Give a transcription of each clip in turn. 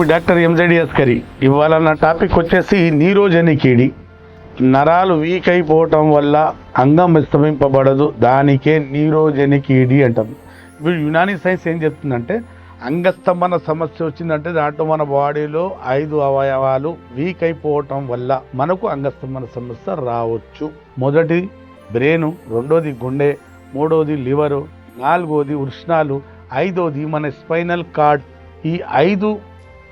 మీ doctor ఎంజెడిఎస్ కరి. ఇవాళ నా టాపిక్ వచ్చేసి నీరోజనికీడి. నరాలు వీక్ అయిపోవటం వల్ల అంగం విస్తమింపబడదు దానికే నీరోజనికీడి అంటాం ఇప్పుడు యునాని సైన్స్ ఏం చెప్తుందంటే అంగస్తంభన సమస్య వచ్చిందంటే దాంట్లో మన బాడీలో ఐదు అవయవాలు వీక్ అయిపోవటం వల్ల మనకు అంగస్తంభన సమస్య రావచ్చు. మొదటి బ్రెయిన్ రెండోది గుండె మూడోది లివరు నాలుగోది వృష్ణాలు ఐదోది మన స్పైనల్ కార్డ్. ఈ ఐదు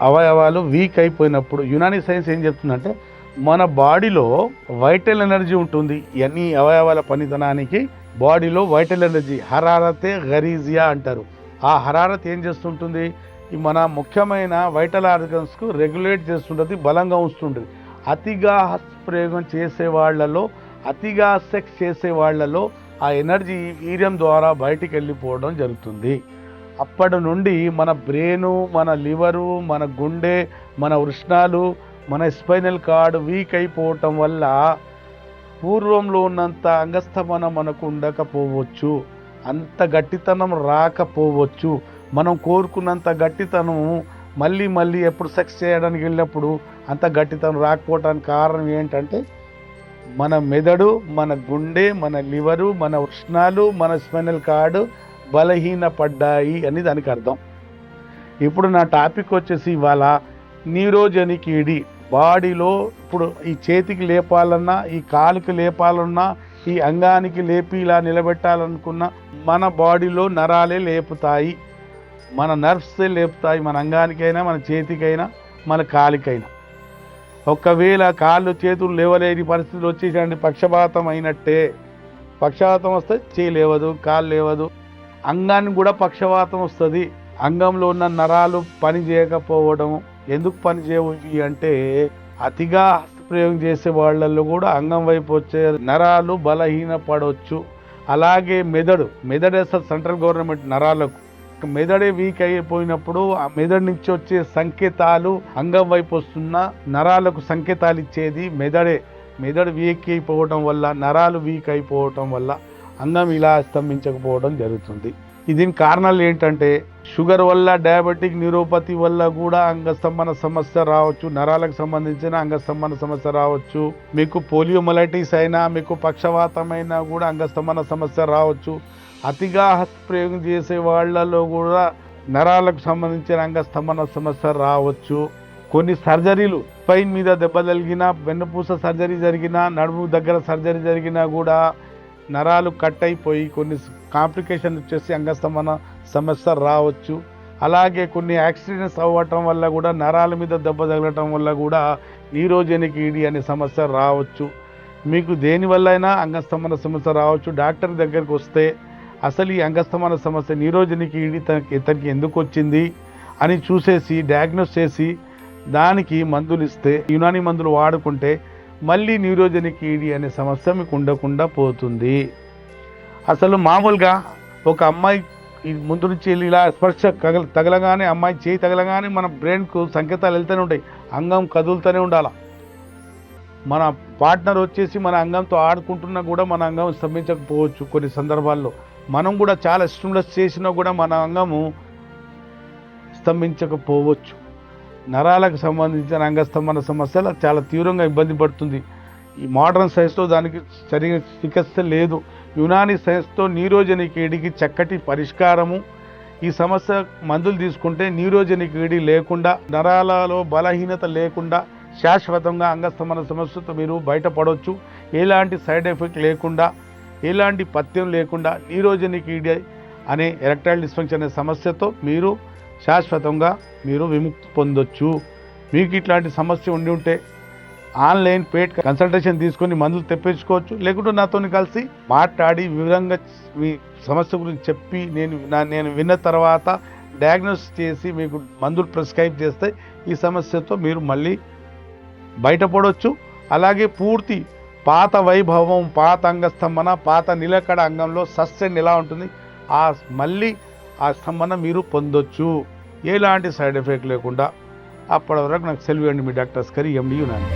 అవయవాలు వీక్ అయిపోయినప్పుడు యునాని సైన్స్ ఏం చెప్తుందంటే మన బాడీలో వైటల్ ఎనర్జీ ఉంటుంది. అన్ని అవయవాల పనితనానికి బాడీలో వైటల్ ఎనర్జీ హరారతే గరీజియా అంటారు. ఆ హరారత్ ఏం చేస్తుంటుంది? మన ముఖ్యమైన వైటల్ ఆర్గన్స్కు రెగ్యులేట్ చేస్తుంటుంది బలంగా ఉంచుతుంటుంది. అతిగా ప్రయోగం చేసే వాళ్ళలో అతిగా సెక్స్ చేసే వాళ్ళలో ఆ ఎనర్జీ వీర్యం ద్వారా బయటికి వెళ్ళిపోవడం జరుగుతుంది. అప్పటి నుండి మన బ్రెయిను మన లివరు మన గుండె మన వృష్ణాలు మన స్పైనల్ కార్డ్ వీక్ అయిపోవటం వల్ల పూర్వంలో ఉన్నంత అంగస్తమనం మనకు ఉండకపోవచ్చు. అంత గట్టితనం రాకపోవచ్చు. మనం కోరుకున్నంత గట్టితనం మళ్ళీ మళ్ళీ ఎప్పుడు సెక్స్ చేయడానికి వెళ్ళినప్పుడు అంత గట్టితనం రాకపోవటానికి కారణం ఏంటంటే మన మెదడు మన గుండె మన లివరు మన వృష్ణాలు మన స్పైనల్ కార్డు బలహీనపడ్డాయి అని దానికి అర్థం. ఇప్పుడు నా టాపిక్ వచ్చేసి ఇవాళ నీరోజనికీడి. బాడీలో ఇప్పుడు ఈ చేతికి లేపాలన్నా ఈ కాలుకి లేపాలన్నా ఈ అంగానికి లేపి ఇలా నిలబెట్టాలనుకున్న మన బాడీలో నరాలే లేపుతాయి. మన నర్వ్సే లేపుతాయి. మన అంగానికైనా మన చేతికైనా మన కాలికైనా. ఒకవేళ కాళ్ళు చేతులు లేవలేని పరిస్థితులు వచ్చేసండి పక్షపాతం అయినట్టే. పక్షపాతం వస్తే చేయి లేవదు కాలు లేవదు. అంగానికి కూడా పక్షవాతం వస్తుంది. అంగంలో ఉన్న నరాలు పని చేయకపోవడం ఎందుకు పని చేయవి అంటే అతిగా ప్రయోగం చేసే వాళ్ళల్లో కూడా అంగం వైపు వచ్చే నరాలు బలహీనపడవచ్చు అలాగే మెదడు మెదడు అసలు సెంట్రల్ గవర్నమెంట్ నరాలకు. మెదడే వీక్ అయిపోయినప్పుడు ఆ మెదడు నుంచి వచ్చే సంకేతాలు అంగం వైపు వస్తున్న నరాలకు సంకేతాలు ఇచ్చేది మెదడే. మెదడు వీక్ అయిపోవటం వల్ల నరాలు వీక్ అయిపోవటం వల్ల అంగం ఇలా స్తంభించకపోవడం జరుగుతుంది. దీని కారణాలు ఏంటంటే షుగర్ వల్ల డయాబెటిక్ న్యూరోపతి వల్ల కూడా అంగస్తంభన సమస్య రావచ్చు. నరాలకు సంబంధించిన అంగస్తంభన సమస్య రావచ్చు. మీకు పోలియోమలైటిస్ అయినా మీకు పక్షవాతమైనా కూడా అంగస్తంభన సమస్య రావచ్చు. అతిగా హస్తప్రయోగం చేసే వాళ్ళలో కూడా నరాలకు సంబంధించిన అంగస్తంభన సమస్య రావచ్చు. కొన్ని సర్జరీలు పైన్ మీద దెబ్బ తగిలిన వెన్నుపూస సర్జరీ జరిగినా నడుము దగ్గర సర్జరీ జరిగినా కూడా నరాలు కట్ అయిపోయి కొన్ని కాంప్లికేషన్ వచ్చేసి అంగస్తంభన సమస్య రావచ్చు. అలాగే కొన్ని యాక్సిడెంట్స్ అవ్వటం వల్ల కూడా నరాల మీద దెబ్బ తగలటం వల్ల కూడా నీరోజెనిక్ ఈడి అనే సమస్య రావచ్చు. మీకు దేనివల్ల అయినా అంగస్తంభన సమస్య రావచ్చు. డాక్టర్ దగ్గరికి వస్తే అసలు ఈ అంగస్తంభన సమస్య నీరోజెనిక్ ఈడి తనకి ఇతనికి ఎందుకు వచ్చింది అని చూసేసి డయాగ్నోస్ చేసి దానికి మందులు ఇస్తే యునాని మందులు వాడుకుంటే మళ్ళీ న్యూరోజెనిక్ ఈడి అనే సమస్య మీకు ఉండకుండా పోతుంది. అసలు మామూలుగా ఒక అమ్మాయి ఈ ముందు నుంచి వెళ్ళి ఇలా స్పర్శ కగల తగలగానే అమ్మాయి చేయి తగలగానే మన బ్రెయిన్కు సంకేతాలు వెళ్తూనే ఉంటాయి. అంగం కదులుతూనే ఉండాలి? మన పార్ట్నర్ వచ్చేసి మన అంగంతో ఆడుకుంటున్నా కూడా మన అంగం స్తంభించకపోవచ్చు కొన్ని సందర్భాల్లో. మనం కూడా చాలా స్టిమ్యులస్ చేసినా కూడా మన అంగము స్తంభించకపోవచ్చు. నరాలకు సంబంధించిన అంగస్తంభన సమస్యలు చాలా తీవ్రంగా ఇబ్బంది పడుతుంది. ఈ మోడర్న్ సైన్స్లో దానికి సరిగిన చికిత్స లేదు. యునాని సైన్స్తో నీరోజనిక్ ఏడికి చక్కటి పరిష్కారము. ఈ సమస్య మందులు తీసుకుంటే నీరోజనిక్ ఏడి లేకుండా నరాలలో బలహీనత లేకుండా శాశ్వతంగా అంగస్తంభన సమస్యతో మీరు బయటపడవచ్చు ఎలాంటి సైడ్ ఎఫెక్ట్ లేకుండా ఎలాంటి పథ్యం లేకుండా నీరోజనిక్ ఈడి అనే ఎలక్ట్రైల్ డిస్ఫంక్షన్ అనే సమస్యతో మీరు శాశ్వతంగా మీరు విముక్తి పొందొచ్చు. మీకు ఇట్లాంటి సమస్య ఉండి ఉంటే ఆన్లైన్ పేట్ కన్సల్టేషన్ తీసుకొని మందులు తెప్పించుకోవచ్చు. లేకుంటే నాతో కలిసి మాట్లాడి వివరంగా మీ సమస్య గురించి చెప్పి నేను నా నేను విన్న తర్వాత డయాగ్నోస్ చేసి మీకు మందులు ప్రిస్క్రైబ్ చేస్తే ఈ సమస్యతో మీరు మళ్ళీ బయటపడవచ్చు అలాగే పూర్తి పాత వైభవం పాత అంగస్తంభన పాత నిలకడ అంగంలో సస్టెండ్ ఎలా ఉంటుంది? ఆ మళ్ళీ ఆ స్తంభన మీరు పొందొచ్చు. ఎలాంటి సైడ్ ఎఫెక్ట్ లేకుండా అప్పటి వరకు నాకు సెలవు అండి మీ డాక్టర్స్ కరీ ఎండి యునాని